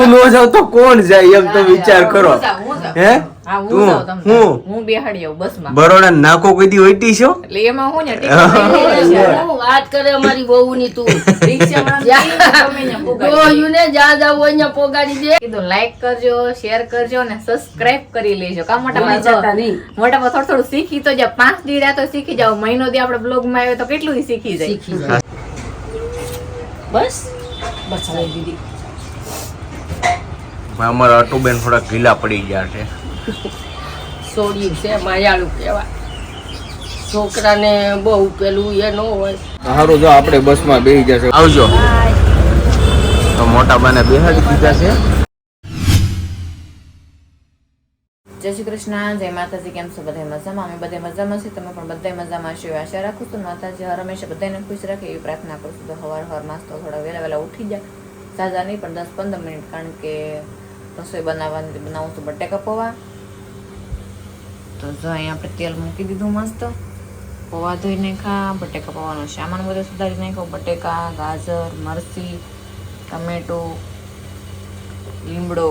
તું નો જાવ તો કોણ જાય એમ તો વિચાર કરો. હું જાઉં, હું જાઉં. હે? તું જાઉં તમ તારે. હું? હું બેહાડી આવું બસમાં. બરોડા નાકો કોઈ દી હોઈતી છો? એટલે એમાં હું ને ટિકિટ લઈ લઈ છે. હું વાત કરે અમારી વહુની તું. રિક્ષાવાળાને ગમે ત્યાં પુગાડી દે. ડોહ્યું ને જ્યાં જાવ હોય પોગાડી દે. કીધું લાઈક કરજો શેર કરજો ને સબસ્ક્રાઇબ કરી લેજો. કા મોટા ભૂલી જતા નહીં. મોટા ભાઈ થોડું થોડું શીખી તો જા પાંચ દીડા તો શીખી જાવ મહિનો દી આપણે બ્લોગમાં આવ્યો તો કેટલું શીખી જાય. શીખી બસ? બસ હવે દીદી અમારા અટુબેન થોડા ઢીલા પડી ગયા છે. સોડ્યું છે માયાળું કહેવાય. છોકરાને બહુ પેલું એ ન હોય. સારું જો આપણે બસમાં બેસી જશે આવજો. તો મોટા બાને બેહાડી દીધા છે. જય શ્રી કૃષ્ણ જય માતાજી કેમ છો? બધા મજામાં? અમે બધા મજામાં છીએ. તમે પણ બધા મજામાં છો એવી આશા રાખું છું. માતાજી હર હંમેશા બધાને ખુશ રાખે એવી પ્રાર્થના કરું છું. તો હવાર હવાર માસ તો થોડા વહેલા વહેલા ઉઠી જાય સાજા નહીં પણ દસ પંદર મિનિટ કારણ કે રસોઈ બનાવવાની બનાવું છું બટેકા પૌવા. તો જો અહીંયા આપણે તેલ મૂકી દીધું મસ્ત. પૌવા ધોઈ નાખ્યા, બટેકા પૌવાનો સામાન બધો સુધારી નાખ્યો. બટેકા, ગાજર, મરચી, ટમેટો, લીમડો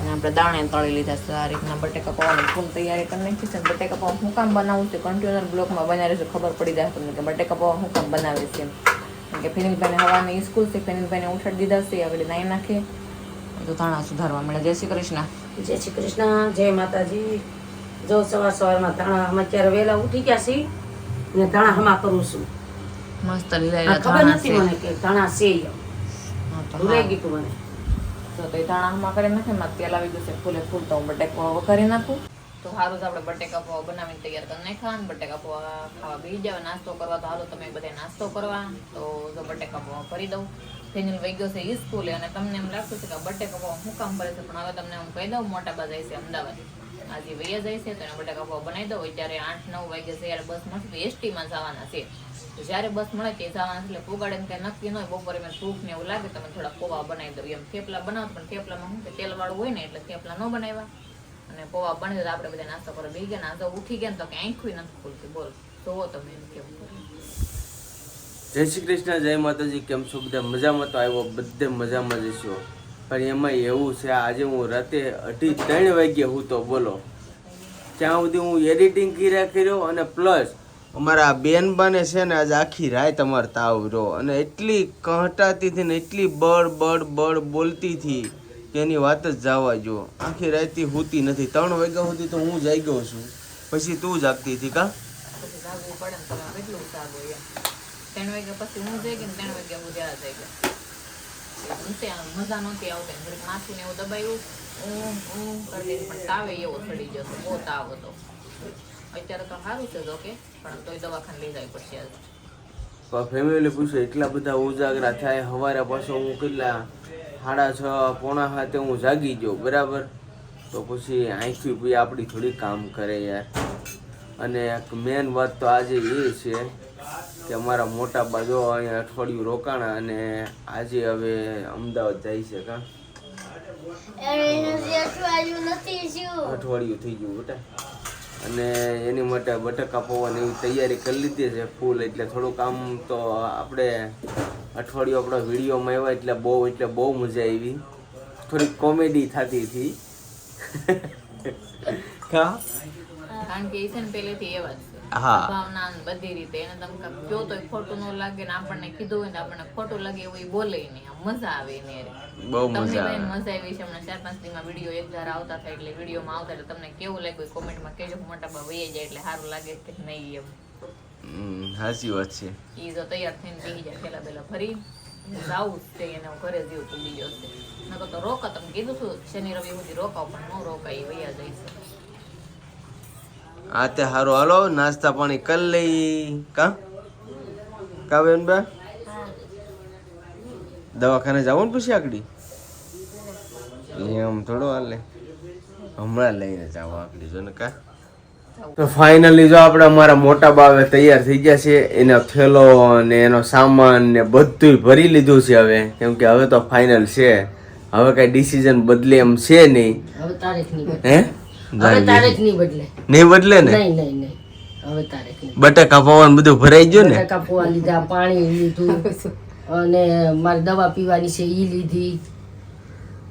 અને આપણે દાણે તળી લીધા છે. આ રીતના બટેકા પૌવાની ફૂલ તૈયારી કરી નાખી છે. બટેકા પૌવા હું કામ બનાવું છું? કન્ટેનર બ્લોકમાં બનાવી રહેશે ખબર પડી જાય તમને કે બટેકા પૌવા હું કામ બનાવે છે. એમ કે ફેનિલભાઈને હવાની સ્કૂલ છે. ફેનિલભાઈને ઉઠાડી દીધા છે. આગળ નાઈ નાખે. તો ધાણા સુધારવા મળે. જય શ્રી કૃષ્ણ. જય શ્રી કૃષ્ણ. જય માતાજી. જો સવાર સવારમાં ધાણા અમે અત્યારે વહેલા ઉઠી ગયા છીએ ને ધાણા હમા કરું છું. મસ્ત લીલા ખબર નથી મને કે ધાણા છે ભૂલાઈ ગયું તું મને. તો તે ધાણા હમા કરી નાખે મારે તેલ આવી ગયું છે. ફૂલે ફૂલ તો હું બટેકો વઘારી નાખું. તો સારું આપણે બટેકા પૌવા બનાવીને તૈયાર કરી નાખ્યા બટેકા પૌવા ખાવા બેસી જાવ નાસ્તો કરવા તો હાલો તમે બધા નાસ્તો કરવા. તો જો બટેકા પૌવા ભરી દઉં. ફેનિલ વહી છે એ સ્કૂલે અને તમને એમ લાગતું છે કે બટે બટેકા પૌવા હું કામ કરે છે, પણ હવે તમને હું કહી દઉં, મોટા બા જાય છે અમદાવાદ. આજે વૈયા જાય છે તો એને બટેકા પૌવા બનાવી દઉં. જ્યારે આઠ, નવ વાગે છે, ત્યારે બસ મળશે. તો એસટી જવાના છે. તો જ્યારે બસ મળે તે જવાના એટલે પોગાડે ત્યાં નક્કી ન હોય. બપોરે મેં ભૂખ ને એવું લાગે, તમે થોડા પોવા બનાવી દઉં એમ થેપલા બનાવો, પણ થેપલામાં શું તેલવાળું હોય ને, એટલે થેપલા ન બનાવ્યા. અને પોવા બને તો આપણે બધા નાસ્તો કરવા બેસી ગયા. ને તો ઉઠી ગયા ને તો કે આંખું નથી ખુલતી. બોલ. જોવો તમે એમ કેવું. કરે. જય શ્રી કૃષ્ણ, જય માતાજી, કેમ છો બધા? મજામાં તો આવ્યો, બધે મજામાં જશો. પણ એમાં એવું છે, આજે હું રાતે અઢી ત્રણ વાગ્યે હું તો બોલો. ત્યાં સુધી હું એડિટિંગ કર્યા કર્યો અને પ્લસ અમારા બેન બને છે ને આજે આખી રાત અમારે તાવ રહ્યો. અને એટલી કહટાતી હતી ને એટલી બળ બળ બળ બોલતી હતી કે એની વાત જ જવા જો આખી રાતથી હોતી નથી. ત્રણ વાગ્યા સુધી તો હું જાગ્યો છું. પછી તું જાગતી હતી કા? ત્રણ વાગ્યા પછી હું જઈ ગઈ ત્રણ વાગ્યા હું ત્યાં જઈ ગયા મજા નહોતી આવતી. ઘડીક માથું ને એવું દબાયું. ઊંઘ ઊંઘ કરી પણ તાવે એવો ચડી જતો બહુ તાવ હતો. અત્યારે તો સારું છે જોકે પણ તોય દવાખાને લઈ જવી પડશે આજે. ફેમિલી પૂછે, એટલા બધા ઉજાગરા થાય સવારે પાછો હું કેટલા? સાડા છ, પોણા સાતે હું જાગી ગયો, બરાબર? તો પછી આંખી પછી આપણી થોડી કામ કરે યાર. અને મેન વાત તો આજે એ છે કે અમારા મોટા બાજુ અહીંયા અઠવાડિયું રોકાણ અને આજે હવે અમદાવાદ જાય છે કા? અઠવાડિયું થઈ ગયું બેટા. અને એની માટે બટાકા પૌવાની એવી તૈયારી કરી લીધી છે ફૂલ એટલે થોડુંક આમ તો આપણે અઠવાડિયું આપણા વિડીયોમાં આવ્યા એટલે બહુ એટલે બહુ મજા આવી. થોડીક કોમેડી થતી હતી. કારણ કે એ છે ને પહેલેથી એવા જ છે. હા. ભાવના બધી રીતે. એને તમે કયો તો ખોટું ન લાગે ને આપણને કીધું હોય ને આપણને ખોટું લાગે એવું એ બોલે નહીં. મજા આવે ને બહુ મજા આવે. મજા આવી છે હમણાં ચાર પાંચ દીમાં વીડિયો એક ધારા આવતા થાય એટલે વિડીયોમાં આવતા એટલે તમને કેવું લાગ્યું કોમેન્ટમાં કહેજો. મોટા બા વહી જાય એટલે સારું લાગે કે નહીં એમ. હમ, સાચી વાત છે. ઈ જો તૈયાર થઈને બેસી જાય પેલા પેલા ફરી જાવું છે એને હું ઘરે જેવું તો બીજો છે નકર તો રોકા તમે કીધું છું શનિ રવિ સુધી રોકાવ પણ ન રોકાય વૈયા જઈશ આ તે હારો. હાલો નાસ્તા પાણી કરી લઈ. કા? કા બેન બે? દવાખાને જવું ને પછી આગળ એમ થોડો હાલે. હમણાં લઈને જાવ આગળ જો ને કા. તો ફાઇનલી જો આપણે અમારા મોટા બાવે તૈયાર થઈ ગયા છે એનો થેલો ને એનો સામાન ને બધું ભરી લીધું છે હવે. કેમ કે હવે તો ફાઇનલ છે. હવે કઈ ડિસિઝન બદલે એમ છે નહીં. હે? હવે તારીખની બદલે. નહીં બદલે ને? નહીં નહીં નહીં. હવે તારીખની બટાકા પવન બધું ભરાઈ ગયું ને? બટાકા લીધા પાણી લીધું. અને મારે દવા પીવાની છે ઈ લીધી.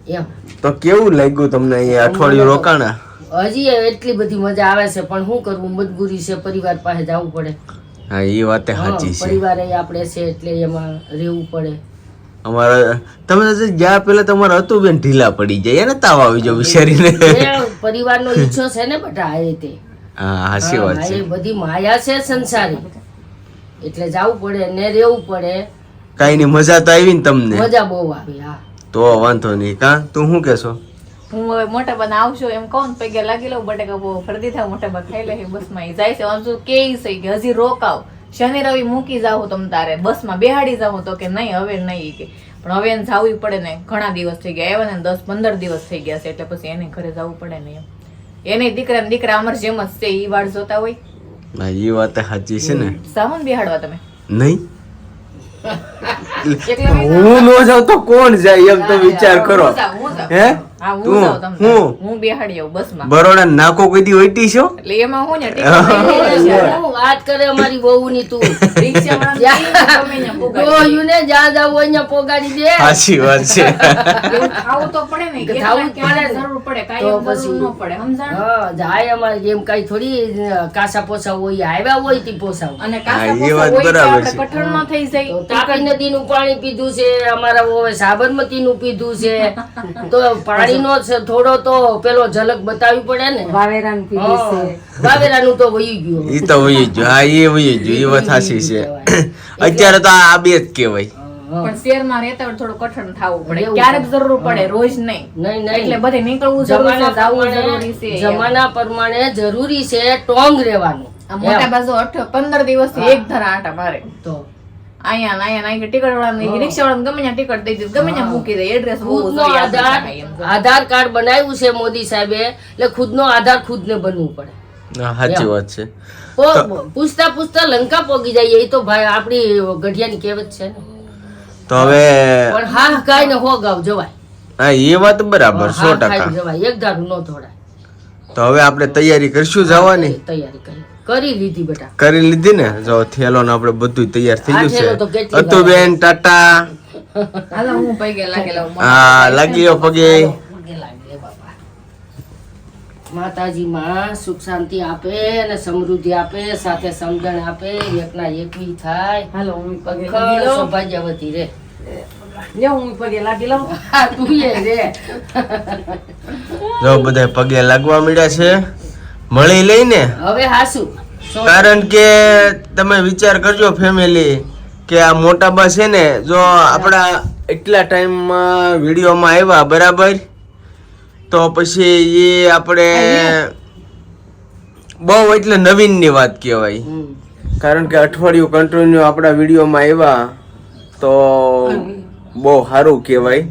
એમ. તો કેવું લાગ્યું તમને અહીંયા અઠવાડિયું રોકાણા? હજી એટલી બધી મજા આવે છે પણ શું કરવું? મજબૂરી છે પરિવાર પાસે જવું પડે. હા એ વાત સાચી છે. પરિવારે આપણે છે એટલે એમાં રહેવું પડે. અમારા તમે ગયા જ્યાં પેલા તમારે હતું બેન ઢીલા પડી જાય એને તાવ આવી જાવ વિચારીને પરિવારનો ઈચ્છો છે ને બટા આ રીતે. હા હાસી વાત છે. બધી માયા છે સંસારી. એટલે જવું પડે ને રહેવું પડે. કાઈ ની મજા તો આવી ને તમને. મજા બહુ આવી હા. તો વાંધો નહીં કા? તું શું કેશો હું હવે મોટા બના આવશો એમ કહું ને પૈકી લાગી લઉં બટેકા બહુ ફરદી થાય મોટા બા ખાઈ લે બસમાં માં જાય છે આમ શું કે છે કે હજી રોકાવ. શનિ રવિ મૂકી જાવ તમ તારે. બસમાં બેહાડી જાવ તો કે નહીં હવે નહીં કે. પણ હવે એને જાવું પડે ને ઘણા દિવસ થઈ ગયા. એવા ને દસ પંદર દિવસ થઈ ગયા છે એટલે પછી એને ઘરે જવું પડે ને એમ. એને દીકરા ને દીકરા અમર જેમ જ છે ઈ વાળ જોતા હોય. એ વાત સાચી છે ને. સાવન બેહાડવા તમે. નહીં? હું ન જાઉં તો કોણ જાય એમ તો વિચાર કરો. હું? તું જાઉં તમ તારે. હું? હું બેહાડી આવું બસમાં. બરોડા નાકો કોઈ દી વઈટી છો? એટલે એમાં હું ને ટિકિટ લઈ લઈ જશે. શું વાત કરે અમારી વહુની તું. રિક્ષાવાળાને કહીને ગમે ત્યાં પુગાડી દે. ડોહ્યું ને જ્યાં જવું હોય ત્યાં પોગાડી દે. સાચી વાત છે. ખાવું તો પડે ને ખાવું પડે જરૂર પડે તો પછી. ન પડે સમજાણ? હા જાય અમારે એમ કઈ થોડી કાસા પોસા હોય આવ્યા હોય તી પોસાવ અને કાસા પોસા હોય બરાબર છે. કઠણ ન થઈ જાય. તો નદી નું પાણી પીધું છે અમારા સાબરમતી નું પીધું છે. તો પાણીનો છે થોડો તો પેલો ઝલક બતાવી પડે ને. વાવેરાનું વાવેરાનું તો વહી ગયું ઈ તો વહી ગયું. હા એ વહી ગયું. ઈ વાત સાચી છે. અત્યારે તો આ બે જ કહેવાય. પણ શહેરમાં રહેતા હોય થોડું કઠણ થવું પડે. ક્યારેક જરૂર પડે રોજ નહીં. નહીં એટલે બધે નીકળવું જરૂરી જમાના છે જાવું જરૂરી પ્રમાણે છે જમાના પ્રમાણે જરૂરી છે ટોંગ રહેવાનું. આ મોટા બાજુ અઠ પંદર દિવસ એક ધરા આટા મારે. તો અહીંયા અહીંયા ને ટિકિટ વાળા રિક્ષા વાળા ગમે ત્યાં ટિકિટ દઈ દીધી ગમે ત્યાં મૂકી દે એડ્રેસ આધાર કાર્ડ બનાવ્યું છે મોદી સાહેબે એટલે ખુદનો આધાર ખુદને બનવું પડે. સાચી વાત છે. પૂછતા પૂછતા લંકા પોગી જાય એ તો ભાઈ આપણી ગઢિયાની કહેવત છે ને. તો હવે પણ હા કાઈ ને હો ગાવ જવાય. હા એ વાત બરાબર સો ટકા. જવાય એક ધારું નો થોડાય તો હવે આપણે તૈયારી કરશું જવાની? તૈયારી કરી કરી લીધી બેટા. કરી લીધી ને? જો થેલો ને આપણે બધું તૈયાર થઈ ગયું છે. અતુ બેન ટાટા. હાલો હું પૈકે લાગેલા હા લાગી. પગે. પગે લાગે રે બાપા. માતાજી માં સુખ શાંતિ આપે અને સમૃદ્ધિ આપે સાથે સમજણ આપે એકના એકવી થાય. હાલો હું પગે લાગેલો સૌભાગ્યવતી રે. લે હું પગે લાગી તું એ રે. જો બધા પગે લાગવા મળ્યા છે. મળી લઈને? હવે હાસુ. કારણ કે તમે વિચાર કરજો ફેમિલી કે આ મોટા બા છે ને જો આપણા એટલા ટાઈમમાં વિડીયોમાં આવ્યા બરાબર? તો પછી એ આપણે બહુ એટલે નવીનની વાત કહેવાય. કારણ કે અઠવાડિયું કન્ટિન્યુ આપણા વિડીયોમાં આવ્યા તો બહુ સારું કહેવાય.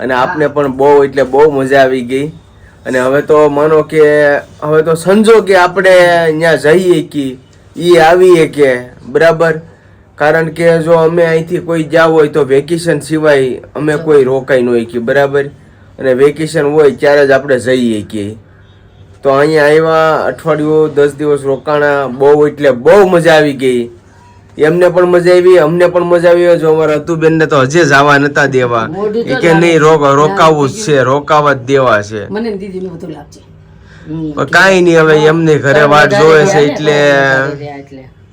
અને આપને પણ બહુ એટલે બહુ મજા આવી ગઈ. અને હવે તો માનો કે, હવે તો સમજો કે આપણે ત્યાં જઈએ કે એ આવીએ કે, બરાબર? કારણ કે જો અમે અહીંથી કોઈ જાવ હોય તો વેકેશન સિવાય અમે કોઈ રોકાઈ ન કે, બરાબર? અને વેકેશન હોય ત્યારે જ આપણે જઈએ કે. તો અહીંયા આવ્યા, અઠવાડિયું દસ દિવસ રોકાણા, બહુ એટલે બહુ મજા આવી ગઈ. એમને પણ મજા આવી અમને પણ મજા આવી. જો અમારા અતુબેન ને તો હજે જવા નતા દેવા. કે નહીં રોકાવું જ છે રોકાવા જ દેવા છે. મને દીદી બધું લાગશે. હમ. પણ નહીં હવે એમને ઘરે વાટ જોવે છે એટલે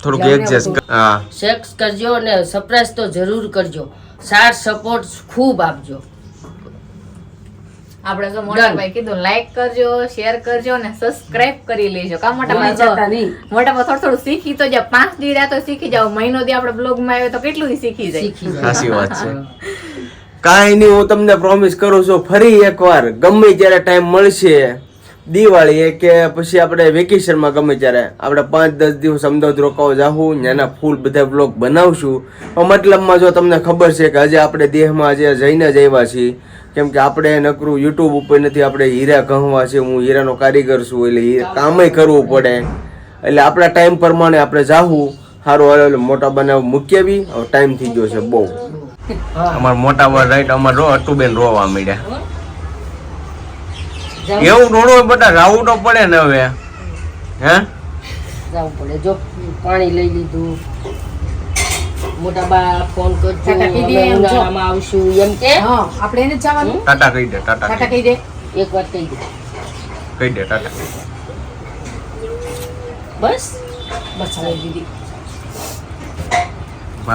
થોડુંક એડજસ્ટ હા. સેક્સ કરજો અને સરપ્રાઈઝ તો જરૂર કરજો. સાર સપોર્ટ ખૂબ આપજો. આપણે તો મોટા ભાઈ કીધું લાઈક કરજો શેર કરજો અને સબસ્ક્રાઇબ કરી લેજો. કા મોટા ભાઈ જો મોટા ભાઈ થોડું થોડું શીખી તો જાવ પાંચ દી રહ્યા તો શીખી જાવ મહિનો દી આપણે બ્લોગમાં આવ્યો તો કેટલું શીખી જાય? શીખી જાય. સાચી વાત છે. કાંઈ નહીં હું તમને પ્રોમિસ કરું છું ફરી એકવાર ગમે ત્યારે ટાઈમ મળશે. દિવાળી કે પછી આપણે વેકેશનમાં ગમે ત્યારે આપણે પાંચ દસ દિવસ અમદાવાદ રોકાવા જાહું ત્યાંના ફૂલ બધા બ્લોગ બનાવશું. મતલબમાં જો તમને ખબર છે કે આજે આપણે દેહમાં આજે જઈને જ આવ્યા છીએ. કેમ કે આપણે નકરું યુટ્યુબ ઉપર નથી, આપણે હીરા કહવા છે હું હીરાનો કારીગર છું, એટલે કામે કરવું પડે. એટલે આપણા ટાઈમ પ્રમાણે આપણે જાહું. સારું હાલો મોટા બનાવ મૂકી બી ટાઈમ થઈ ગયો છે બહુ. અમાર મોટા રાઈટ અમાર રો અટુબેન રોવા મળ્યા એવું રોડો બધા રાવું તો પડે ને હવે. હે? જવું પડે. જો પાણી લઈ લીધું. મોટા બા ફોન કરજો. ટાટા કહી દે અમે એમ જો. ઉનાળામાં આવશું. એમ કે? આપણે એને જવાનું. ટાટા કહી દે ટાટા ટાટા કહી કહી દે. એક વાર કહી દે. કહી દે ટાટા બસ? બસ હવે દીદી.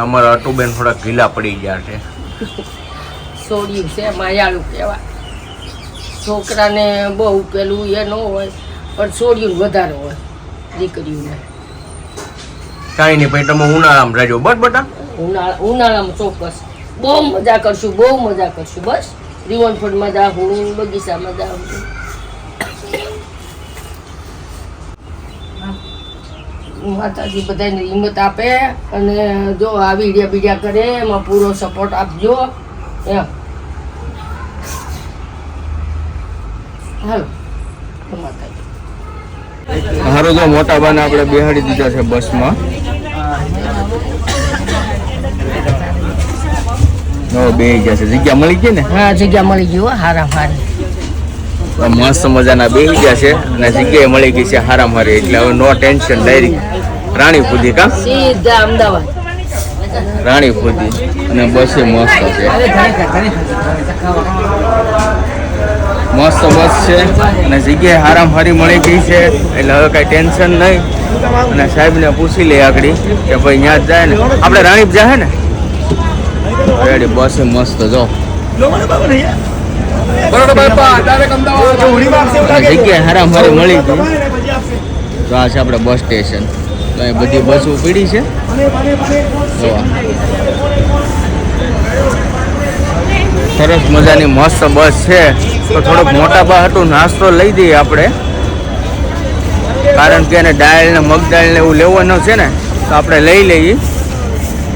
અમારા અટુબેન થોડા ઘીલા પડી ગયા છે. છોડ્યું છે માયાળું કહેવાય. છોકરાને બહુ પેલું એ ન હોય પણ છોડ્યું વધારે હોય દીકરીઓને. કાંઈ નહીં ભાઈ તમે ઉનાળામાં રહેજો. બસ બટા. ઉનાળા ઉનાળામાં ચોક્કસ. બહુ મજા કરશું બહુ મજા કરશું. બસ રિવનફોર્ડમાં હું બગીચામાં જાઉં માતાજી બધાને હિંમત આપે અને જો આ વિડિયા બીડિયા કરે એમાં પૂરો સપોર્ટ આપજો. એમ. હાલો. માતાજી હારું તો મોટા બાને આપણે બેહાડી દીધા છે બસમાં. બે ગયા છે. જગ્યા મળી ગઈ ને? હા જગ્યા મળી ગઈ હો હારા હારી મસ્ત મજાના બે ગયા છે અને જગ્યાએ મળી ગઈ છે હારામ હારી એટલે હવે નો ટેન્શન ડાયરેક્ટ રાણી ફૂદી કા? સીધા અમદાવાદ. રાણી ફૂદી. અને બસે મસ્ત છે. મસ્ત બસ છે. અને જગ્યાએ હારામ હારી મળી ગઈ છે. એટલે હવે કાંઈ ટેન્શન નહીં. અને સાહેબને પૂછી લે આગળ કે ભાઈ ત્યાં જ જાય ને. આપણે રાણીપ જાય ને? રેડી બસ એ મસ્ત જો. જગ્યા જગ્યાએ હારામ હારી મળી ગઈ. તો આ છે આપણે બસ સ્ટેશન. તો અહીં બધી બસો પીડી છે. જોવા સરસ મજાની મસ્ત બસ છે. તો થોડોક મોટા બા હતું નાસ્તો લઈ દઈએ આપણે. કારણ કે એને દાળ ને મગ દાળ ને એવું લેવાનું છે ને તો આપણે લઈ લઈએ.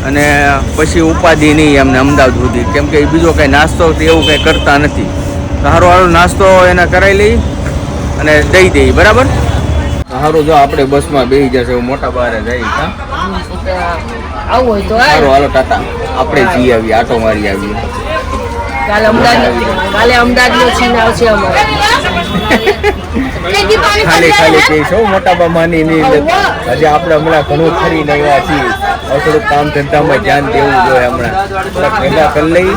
અને પછી ઉપાધિ નહીં એમને અમદાવાદ સુધી. કેમ કે બીજો કંઈ નાસ્તો કે એવું કંઈ કરતા નથી. સારો સારો નાસ્તો એને કરાવી લઈ અને દઈ દઈએ બરાબર? સારું જો આપણે બસમાં બેસી જશે એવું મોટા બારે જઈએ આવું હોય તો સારું હાલો ટાટા. આપણે જઈ આવીએ આટો મારી આવીએ. કાલે અમદાવાદ કાલે અમદાવાદ નો સીન આવશે અમારે. ખાલી ખાલી કહીશો મોટા બામાની ની હજી આપણે હમણાં ઘણું ફરીને આવ્યા છીએ. હવે થોડુંક કામ ધંધામાં ધ્યાન દેવું જોઈએ હમણાં. થોડાક ભેગા કરી લઈ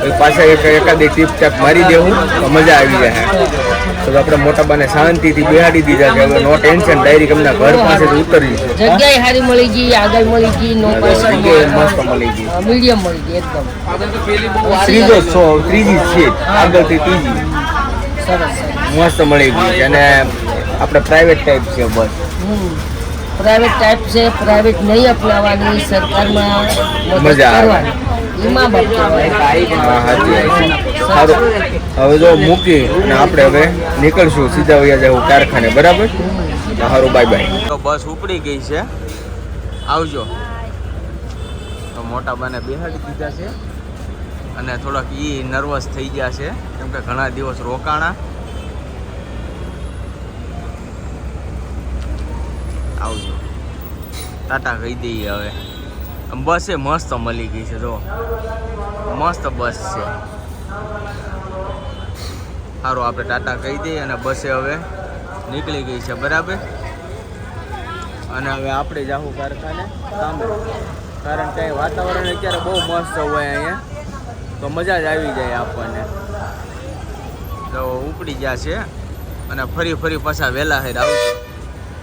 પછી પાછા એક એકાદી ટીપ ટાપ મારી દેવું તો મજા આવી જાય. તો આપણે મોટા બાને શાંતિથી બેહાડી દીધા છે હવે નો ટેન્શન ડાયરેક્ટ અમને ઘર પાસે ઉતરી જગ્યાએ સારી મળી ગઈ આગળ મળી ગઈ નો પૈસા મસ્ત મળી ગઈ. મીડિયમ મળી ગઈ એકદમ. ત્રીજો છો ત્રીજી છે આગળથી ત્રીજી. સરસ મસ્ત મળી ગઈ અને આપણે પ્રાઇવેટ ટાઈપ છે બસ. પ્રાઇવેટ ટાઈપ છે પ્રાઇવેટ નહીં અપનાવવાની સરકારમાં મજા આવે. કરવાની. સારું. હવે જો મૂકી અને આપણે હવે નીકળશું સીધા વયા જવું કારખાને બરાબર? સારું બાય બાય. તો બસ ઉપડી ગઈ છે. આવજો. તો મોટા બાને બેહાડી દીધા છે. અને થોડાક એ નર્વસ થઈ ગયા છે. કેમ કે ઘણા દિવસ રોકાણા. આવજો. ટાટા કહી દઈએ હવે. બસે મસ્ત મળી ગઈ છે, જો. મસ્ત બસ છે. સારું આપણે ટાટા કહી દઈએ અને બસે હવે નીકળી ગઈ છે, બરાબર? અને હવે આપણે જાહું કારખાને સામે. કારણ કે વાતાવરણ અત્યારે બહુ મસ્ત હોય અહીંયા. તો મજા જ આવી જાય આપણને. તો ઉપડી ગયા છે અને ફરી ફરી પાછા વહેલા હેર આવું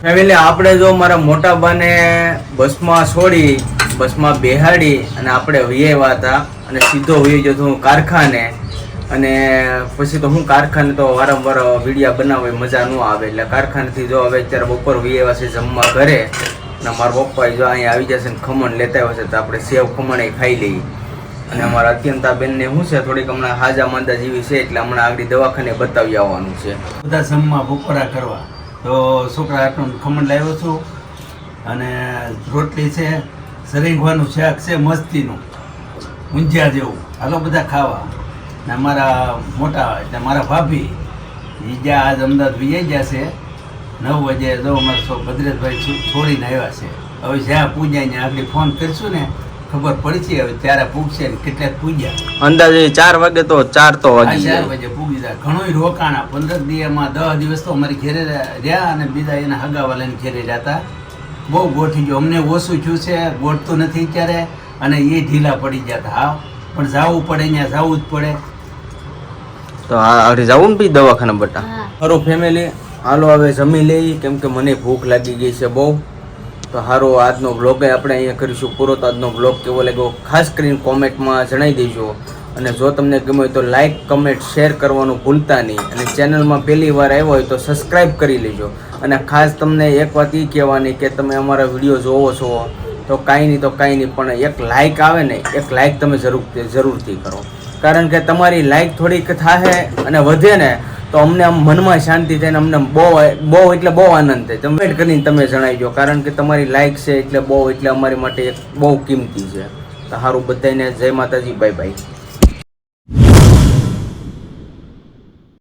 ફેમિલી, આપણે જો મારા મોટા બાને બસમાં છોડી બસમાં બેહાડી અને આપણે વૈયા હતા અને સીધો વહી જતો હું કારખાને. અને પછી તો હું કારખાને તો વારંવાર વિડીયા બનાવે મજા ન આવે. એટલે કારખાનેથી જો હવે અત્યારે બપોર વૈયા છે જમવા ઘરે, અને મારા પપ્પા જો અહીંયા આવી જશે ને ખમણ લેતા આવ્યા છે, તો આપણે સેવ ખમણ ખાઈ લઈએ. અને અમારા અત્યંતા બેનને શું છે, થોડીક હમણાં હાજા માંદા જેવી છે, એટલે હમણાં આગળ દવાખાને બતાવી આવવાનું છે. બધા જમવા બપોરા કરવા. તો છોકરા આટલું ખમણ લાવ્યો છું. અને રોટલી છે સરીંગવાનું શાક છે મસ્તીનું ઊંઝા જેવું. હાલો બધા ખાવા. ને મારા મોટા એટલે મારા ભાભી એ જ્યાં આજ અમદાવાદ વિજય છે. નવ વાગે તો અમારા છો ભદ્રેશભાઈ છોડીને આવ્યા છે. હવે જ્યાં પૂજ્યા આપણે ફોન કરીશું ને ખબર પડશે હવે ત્યારે પૂગશે ને કેટલાક પૂજ્યા. અંદાજે ચાર વાગે તો ચાર તો વાગે ચાર વાગે પૂગી જાય. ઘણું રોકાણા. પંદર દિવસમાં દસ દિવસ તો અમારી ઘેરે રહ્યા અને બીજા એના હગાવાલાની ઘેરે રહેતા બહુ ગોઠી ગયો. અમને ઓછું થયું છે ગોઠતું નથી ત્યારે અને એ ઢીલા પડી જતા હા પણ જવું પડે ત્યાં જવું જ પડે. તો આ અરે જવું ને પછી દવાખાના બટા? હારો ફેમિલી હાલો હવે જમી લઈ કેમ કે મને ભૂખ લાગી ગઈ છે બહુ. તો સારો આજનો બ્લોગ આપણે અહીંયા કરીશું. પૂરો તો આજનો બ્લોગ કેવો લાગ્યો? ખાસ કરીને કોમેન્ટમાં જણાવી દેજો. અને જો તમને ગમે તો લાઇક કમેન્ટ શેર કરવાનું ભૂલતા નહીં. અને ચેનલમાં પહેલી વાર આવ્યો હોય તો સબસ્ક્રાઈબ કરી લેજો. અને ખાસ તમને એક વાત એ કહેવાની કે તમે અમારા વીડિયો જોવો છો, તો કાંઈ નહીં તો કાંઈ નહીં, પણ એક લાઇક આવે ને, એક લાઇક તમે જરૂર, જરૂરથી કરો. કારણ કે તમારી લાઇક થોડીક થાય અને વધે ને, તો અમને આમ મનમાં શાંતિ થાય ને અમને બહુ બહુ એટલે બહુ આનંદ થાય. તમે કરીને તમે જણાવજો, કારણ કે તમારી લાઇક છે એટલે બહુ, એટલે અમારી માટે બહુ કિંમતી છે. તો સારું બધાને જય માતાજી બાય બાય